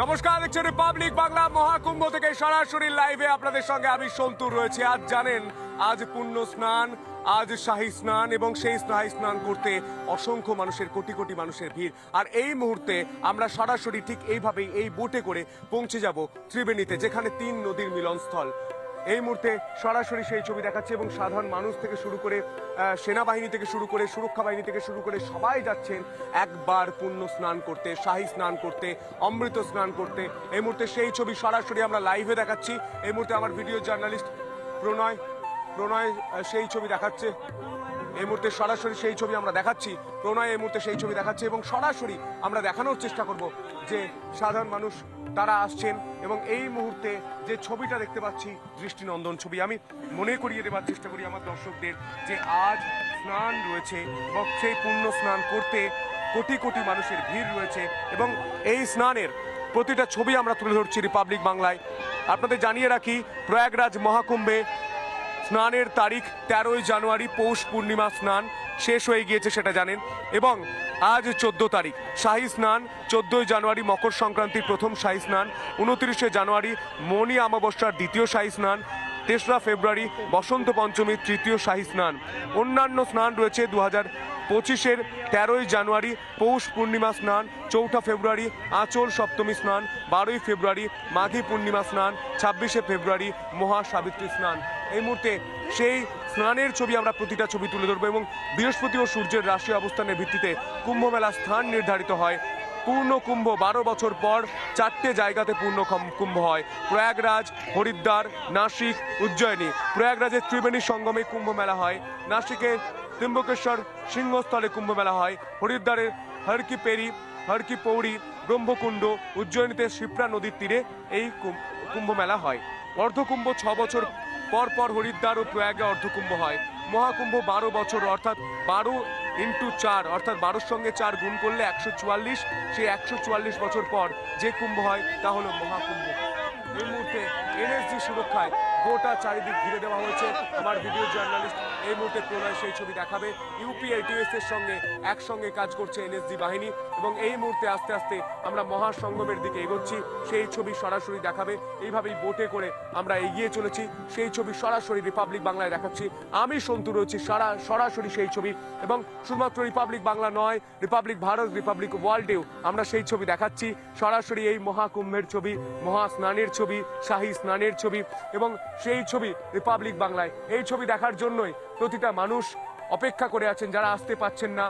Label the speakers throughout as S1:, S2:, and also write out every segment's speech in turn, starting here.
S1: নমস্কার, দেখছেন রিপাবলিক বাংলা মহাকুম্ভ থেকে সরাসরি লাইভে আপনাদের সঙ্গে আমি সন্তুর রয়েছে। আজ জানেন, আজ পুণ্য স্নান, আজ শাহী স্নান এবং সেই শাহী স্নান করতে অসংখ্য মানুষের, কোটি কোটি মানুষের ভিড়। আর এই মুহূর্তে আমরা সরাসরি ঠিক এইভাবেই এই বোটে করে পৌঁছে যাব ত্রিবেণীতে, যেখানে তিন নদীর মিলনস্থল। এই মুহূর্তে সরাসরি সেই ছবি দেখাচ্ছে এবং সাধারণ মানুষ থেকে শুরু করে সেনাবাহিনী থেকে শুরু করে, সুরক্ষা বাহিনী থেকে শুরু করে সবাই যাচ্ছেন একবার পুণ্য স্নান করতে, শাহী স্নান করতে, অমৃত স্নান করতে। এই মুহূর্তে সেই ছবি সরাসরি আমরা লাইভে দেখাচ্ছি। এই মুহূর্তে আমার ভিডিও জার্নালিস্ট প্রণয় প্রণয় সেই ছবি দেখাচ্ছে। এই মুহূর্তে সরাসরি সেই ছবি আমরা দেখাচ্ছি। প্রণয় এই মুহূর্তে সেই ছবি দেখাচ্ছে এবং সরাসরি আমরা দেখানোর চেষ্টা করব যে সাধারণ মানুষ তারা আসছেন এবং এই মুহূর্তে যে ছবিটা দেখতে পাচ্ছি, দৃষ্টিনন্দন ছবি। আমি মনে করিয়ে দেওয়ার চেষ্টা করি আমার দর্শকদের যে আজ স্নান রয়েছে এবং সেই পুণ্য স্নান করতে কোটি কোটি মানুষের ভিড় রয়েছে এবং এই স্নানের প্রতিটা ছবি আমরা তুলে ধরছি রিপাবলিক বাংলায়। আপনাদের জানিয়ে রাখি, প্রয়াগরাজ মহাকুম্ভে স্নানের তারিখ তেরোই জানুয়ারি পৌষ পূর্ণিমা স্নান শেষ হয়ে গিয়েছে সেটা জানেন। এবং আজ চোদ্দ তারিখ, শাহী স্নান, চোদ্দই জানুয়ারি মকর সংক্রান্তির প্রথম শাহী স্নান, উনত্রিশে জানুয়ারি মণি অমাবস্যার দ্বিতীয় শাহী স্নান, তেসরা ফেব্রুয়ারি বসন্ত পঞ্চমীর তৃতীয় শাহী স্নান। অন্যান্য স্নান রয়েছে দু হাজার পঁচিশের তেরোই জানুয়ারি পৌষ পূর্ণিমা স্নান, চৌঠা ফেব্রুয়ারি আঁচল সপ্তমী স্নান, বারোই ফেব্রুয়ারি মাঘী পূর্ণিমা স্নান, ছাব্বিশে ফেব্রুয়ারি মহা সাবিত্রী স্নান। এই মুহূর্তে সেই স্নানের ছবি আমরা প্রতিটা ছবি তুলে ধরবো এবং বৃহস্পতি ও সূর্যের রাশি অবস্থানের ভিত্তিতে কুম্ভ মেলার স্থান নির্ধারিত হয়। পূর্ণ কুম্ভ বারো বছর পর চারটে জায়গাতে পূর্ণ কুম্ভ হয়। প্রয়াগরাজ, হরিদ্বার, নাসিক, উজ্জয়িনী। প্রয়াগরাজের ত্রিবেণী সঙ্গমে কুম্ভ মেলা হয়। নাসিকে ত্রিম্বকেশ্বর সিংহস্থলে কুম্ভ মেলা হয়। হরিদ্বারের হরকি পেরি হরকি পৌড়ি ব্রহ্মকুণ্ড, উজ্জয়িনীতে শিপ্রা নদীর তীরে এই কুম- কুম্ভ মেলা হয়। অর্ধকুম্ভ ছ বছর পর পর হরিদ্বার ও প্রয়াগে অর্ধকুম্ভ হয়। মহাকুম্ভ বারো বছর, অর্থাৎ বারো ইন্টু চার, অর্থাৎ বারোর সঙ্গে চার গুণ করলে একশো চুয়াল্লিশ, সেই একশো চুয়াল্লিশ বছর পর যে কুম্ভ হয়, তা হলো মহাকুম্ভ। এই মুহূর্তে এনএসজি সুরক্ষায় গোটা চারিদিক ঘিরে দেওয়া হয়েছে। আমার ভিডিও জার্নালিস্ট এই মুহূর্তে প্রণয় সেই ছবি দেখাবে। ইউপি এটিএস এর সঙ্গে, একসঙ্গে কাজ করছে এনএসজি বাহিনী এবং এই মুহূর্তে আস্তে আস্তে আমরা মহাসঙ্গমের দিকে এগোচ্ছি। সেই ছবি সরাসরি দেখাবে। এইভাবেই বোটে করে আমরা এগিয়ে চলেছি। সেই ছবি সরাসরি রিপাবলিক বাংলায় দেখাচ্ছি। আমি সন্তু রয়েছি, সারা, সরাসরি সেই ছবি এবং শুধুমাত্র রিপাবলিক বাংলা নয়, রিপাবলিক ভারত, রিপাবলিক ওয়ার্ল্ডেও আমরা সেই ছবি দেখাচ্ছি। সরাসরি এই মহাকুম্ভের ছবি মহা স্নানের ছবি, শাহী স্নানের ছবি এবং সেই ছবি রিপাবলিক বাংলায়। এই ছবি দেখার জন্যই প্রতিটা মানুষ অপেক্ষা করে আছেন, যারা আসতে পাচ্ছেন না,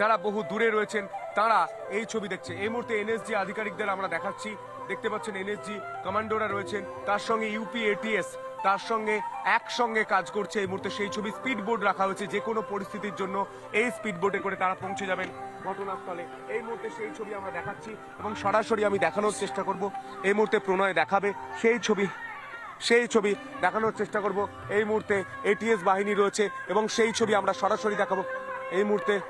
S1: যারা বহু দূরে রয়েছেন, তারা এই ছবি দেখছে। এই মুহূর্তে এনএসজি আধিকারিকদের আমরা দেখাচ্ছি। দেখতে পাচ্ছেন এনএসজি কমান্ডোরা রয়েছেন, তার সঙ্গে ইউপি এটিএস তার সঙ্গে একসঙ্গে কাজ করছে এই মুহূর্তে। সেই ছবি স্পিড বোর্ড রাখা হয়েছে, যে কোনো পরিস্থিতির জন্য এই স্পিড বোর্ডে করে তারা পৌঁছে যাবেন ঘটনাস্থলে। এই মুহূর্তে সেই ছবি আমরা দেখাচ্ছি এবং সরাসরি আমি দেখানোর চেষ্টা করব। এই মুহূর্তে প্রণয় দেখাবে। সেই ছবি সেই ছবি দেখানোর চেষ্টা করব। এই মুহূর্তে এটিএস বাহিনী রয়েছে এবং সেই ছবি আমরা সরাসরি দেখাবো। এই মুহূর্তে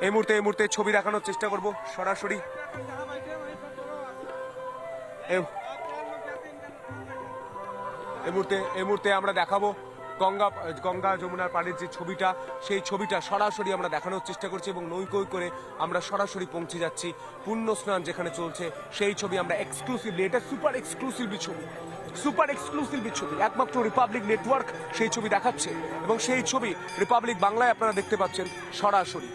S1: এই মুহূর্তে এই মুহূর্তে ছবি দেখানোর চেষ্টা করব সরাসরি। এই- মুহূর্তে, এই মুহূর্তে আমরা দেখাবো গঙ্গা গঙ্গা যমুনার পানির যে ছবিটা, সেই ছবিটা সরাসরি আমরা দেখানোর চেষ্টা করছি এবং নৈকই করে আমরা সরাসরি পৌঁছে যাচ্ছি পুণ্য স্নান যেখানে চলছে, সেই ছবি আমরা এক্সক্লুসিভলি এটা সুপার এক্সক্লুসিভলি ছবি। সুপার এক্সক্লুসিভলি ছবি, একমাত্র রিপাবলিক নেটওয়ার্ক সেই ছবি দেখাচ্ছে এবং সেই ছবি রিপাবলিক বাংলায় আপনারা দেখতে পাচ্ছেন সরাসরি।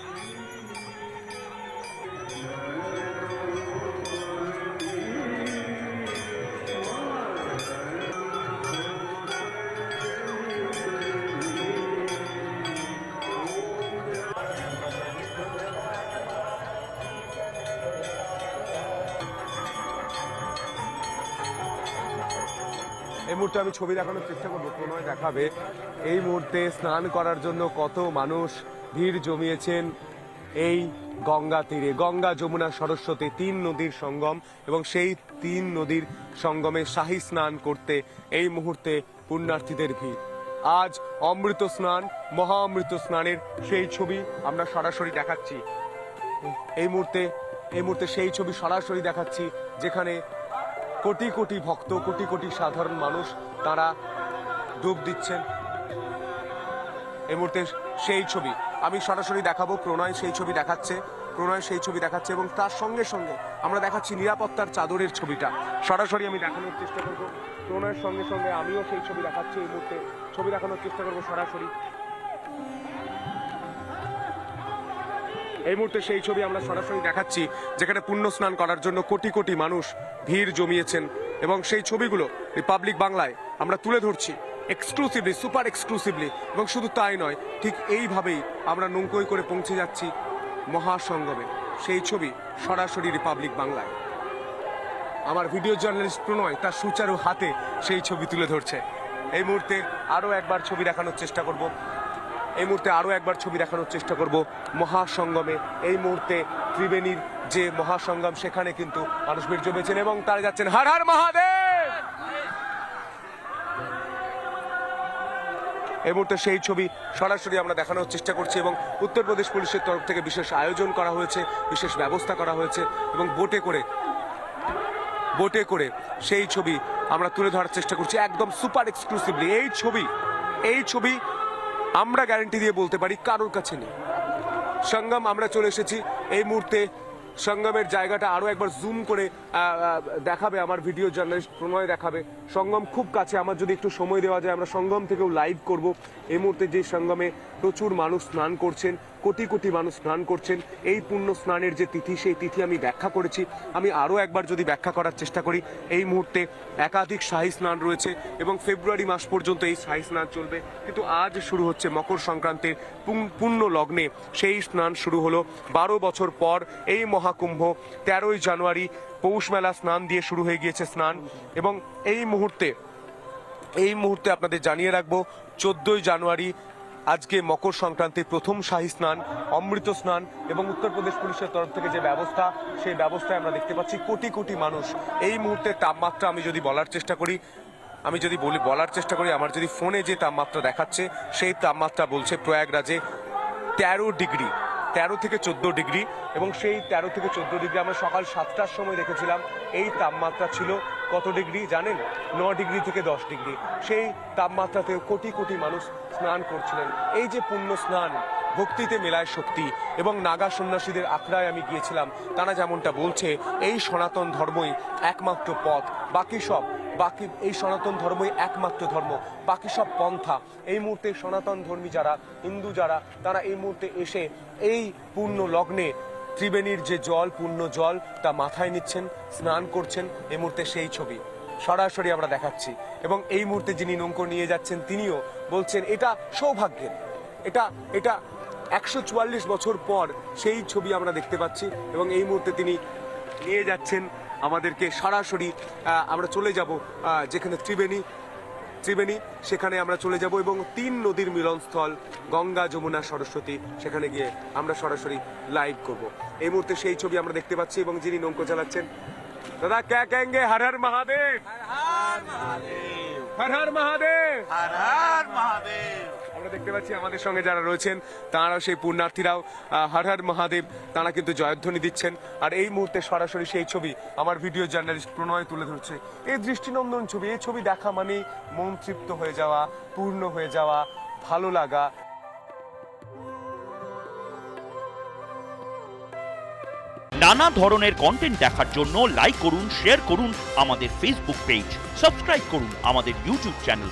S1: এই মুহূর্তে আমি ছবি দেখানোর চেষ্টা করব, প্রণয় দেখাবে। এই মুহূর্তে স্নান করার জন্য কত মানুষ ভিড় জমিয়েছেন এই গঙ্গা তীরে। গঙ্গা যমুনা সরস্বতী তিন নদীর সঙ্গম এবং সেই তিন নদীর সঙ্গমে শাহী স্নান করতে এই মুহূর্তে পুণ্যার্থীদের ভিড়। আজ অমৃত স্নান মহা অমৃত স্নানের সেই ছবি আমরা সরাসরি দেখাচ্ছি। এই মুহূর্তে এই মুহূর্তে সেই ছবি সরাসরি দেখাচ্ছি, যেখানে কোটি কোটি ভক্ত, কোটি কোটি সাধারণ মানুষ তারা ডুব দিচ্ছেন। এই মুহূর্তে সেই ছবি। আমি সরাসরি দেখাবো, প্রণয় সেই ছবি দেখাচ্ছে, প্রণয় সেই ছবি দেখাচ্ছে এবং তার সঙ্গে সঙ্গে আমরা দেখাচ্ছি নিরাপত্তার চাদরের ছবিটা। সরাসরি আমি দেখানোর চেষ্টা করব। প্রণয়ের সঙ্গে সঙ্গে আমিও সেই ছবি দেখাচ্ছি। এই মুহূর্তে ছবি দেখানোর চেষ্টা করব সরাসরি। এই মুহূর্তে সেই ছবি আমরা সরাসরি দেখাচ্ছি, যেখানে পুণ্য স্নান করার জন্য কোটি কোটি মানুষ ভিড় জমিয়েছেন এবং সেই ছবিগুলো রিপাবলিক বাংলায় আমরা তুলে ধরছি এক্সক্লুসিভলি সুপার এক্সক্লুসিভলি এবং শুধু তাই নয়, ঠিক এইভাবেই আমরা নৌকোয় করে পৌঁছে যাচ্ছি মহাসঙ্গমে। সেই ছবি সরাসরি রিপাবলিক বাংলায়। আমার ভিডিও জার্নালিস্ট প্রণয় তার সুচারু হাতে সেই ছবি তুলে ধরছে। এই মুহূর্তে আরও একবার ছবি দেখানোর চেষ্টা করব। এই মুহূর্তে আরও একবার ছবি দেখানোর চেষ্টা করব মহাসঙ্গমে এই মুহূর্তে ত্রিবেণীর যে মহাসঙ্গম সেখানে কিন্তু মানুষ ভিড় জমেছেন এবং তারা যাচ্ছেন। হার হার মহাদেব! এই মুহূর্তে সেই ছবি সরাসরি আমরা দেখানোর চেষ্টা করছি এবং উত্তরপ্রদেশ পুলিশের তরফ থেকে বিশেষ আয়োজন করা হয়েছে, বিশেষ ব্যবস্থা করা হয়েছে এবং বোটে করে বোটে করে সেই ছবি আমরা তুলে ধরার চেষ্টা করছি একদম সুপার এক্সক্লুসিভলি। এই ছবি এই ছবি আমরা গ্যারেন্টি দিয়ে বলতে পারি কারোর কাছে নেই। সঙ্গম, আমরা চলে এসেছি। এই মুহূর্তে সঙ্গমের জায়গাটা আরও একবার জুম করে দেখাবে, আমার ভিডিও জার্নালিস্ট প্রণয় দেখাবে। সঙ্গম খুব কাছে, আমার যদি একটু সময় দেওয়া যায়, আমরা সঙ্গম থেকেও লাইভ করব। এই মুহূর্তে যে সঙ্গমে প্রচুর মানুষ স্নান করছেন কোটি কোটি মানুষ স্নান করছেন। এই পুণ্য স্নানের যে তিথি, সেই তিথি আমি ব্যাখ্যা করেছি। আমি আরও একবার যদি ব্যাখ্যা করার চেষ্টা করি, এই মুহূর্তে একাধিক শাহী স্নান রয়েছে এবং ফেব্রুয়ারি মাস পর্যন্ত এই শাহী স্নান চলবে। কিন্তু আজ শুরু হচ্ছে মকর সংক্রান্তির পুং- পুণ্য লগ্নে সেই স্নান শুরু হলো। বারো বছর পর এই মহাকুম্ভ তেরোই জানুয়ারি পৌষ মেলা স্নান দিয়ে শুরু হয়ে গিয়েছে স্নান। এবং এই মুহূর্তে এই মুহূর্তে আপনাদের জানিয়ে রাখব, চোদ্দই জানুয়ারি আজকে মকর সংক্রান্তির প্রথম শাহী স্নান, অমৃত স্নান এবং উত্তরপ্রদেশ পুলিশের তরফ থেকে যে ব্যবস্থা, সেই ব্যবস্থায় আমরা দেখতে পাচ্ছি কোটি কোটি মানুষ। এই মুহূর্তে তাপমাত্রা আমি যদি বলার চেষ্টা করি, আমি যদি বলি, বলার চেষ্টা করি, আমার যদি ফোনে যে তাপমাত্রা দেখাচ্ছে, সেই তাপমাত্রা বলছে প্রয়াগরাজে তেরো ডিগ্রি, তেরো থেকে চোদ্দ ডিগ্রি এবং সেই তেরো থেকে চোদ্দ ডিগ্রি আমরা সকাল সাতটার সময় দেখেছিলাম। এই তাপমাত্রা ছিল কত ডিগ্রি জানেন? ন ডিগ্রি থেকে দশ ডিগ্রি। সেই তাপমাত্রাতেও কোটি কোটি মানুষ স্নান করছিলেন। এই যে পুণ্য স্নান, ভক্তিতে মেলায় শক্তি এবং নাগা সন্ন্যাসীদের আখড়ায় আমি গিয়েছিলাম, তারা যেমনটা বলছে, এই সনাতন ধর্মই একমাত্র পথ। বাকি সব, বাকি, এই সনাতন ধর্মই একমাত্র ধর্ম। বাকি সব পন্থা। এই মুহূর্তে সনাতন ধর্মী যারা, হিন্দু যারা, তারা এই মুহূর্তে এসে এই পূর্ণ লগ্নে ত্রিবেণীর যে জল, পূর্ণ জল, তা মাথায় নিচ্ছেন, স্নান করছেন এই মুহূর্তে সেই ছবি। সরাসরি আমরা দেখাচ্ছি। এবং এই মুহূর্তে যিনি নৌকো নিয়ে যাচ্ছেন, তিনিও বলছেন, এটা সৌভাগ্যের। এটা এটা একশো চুয়াল্লিশ বছর পর সেই ছবি আমরা দেখতে পাচ্ছি। এবং এই মুহূর্তে তিনি নিয়ে যাচ্ছেন আমাদেরকে সরাসরি আমরা চলে যাব যেখানে ত্রিবেণী ত্রিবেণী সেখানে আমরা চলে যাব এবং তিন নদীর মিলনস্থল গঙ্গা যমুনা সরস্বতী সেখানে গিয়ে আমরা সরাসরি লাইভ করব। এই মুহূর্তে সেই ছবি আমরা দেখতে পাচ্ছি এবং যিনি নৌকো চালাচ্ছেন দাদা ক্যা কেঙ্গে? হর হর মহাদেব। হর হর মহাদেব।
S2: হর হর মহাদেব।
S1: আমরা দেখতে পাচ্ছি আমাদের সঙ্গে যারা রয়েছেন, তারাও সেই পুণ্যার্থীরাও। হর হর মহাদেব, তারা কিন্তু জয়ধ্বনি দিচ্ছেন। আর এই মুহূর্তে সরাসরি সেই ছবি আমার ভিডিও জার্নালিস্ট প্রণয় তুলে ধরছে। এই দৃষ্টিনন্দন ছবি, এই ছবি দেখা মানেই মন তৃপ্ত হয়ে যাওয়া, পূর্ণ হয়ে যাওয়া, ভালো লাগা।
S3: নানা ধরনের কন্টেন্ট দেখার জন্য লাইক করুন শেয়ার করুন আমাদের ফেসবুক পেজ সাবস্ক্রাইব করুন আমাদের ইউটিউব চ্যানেল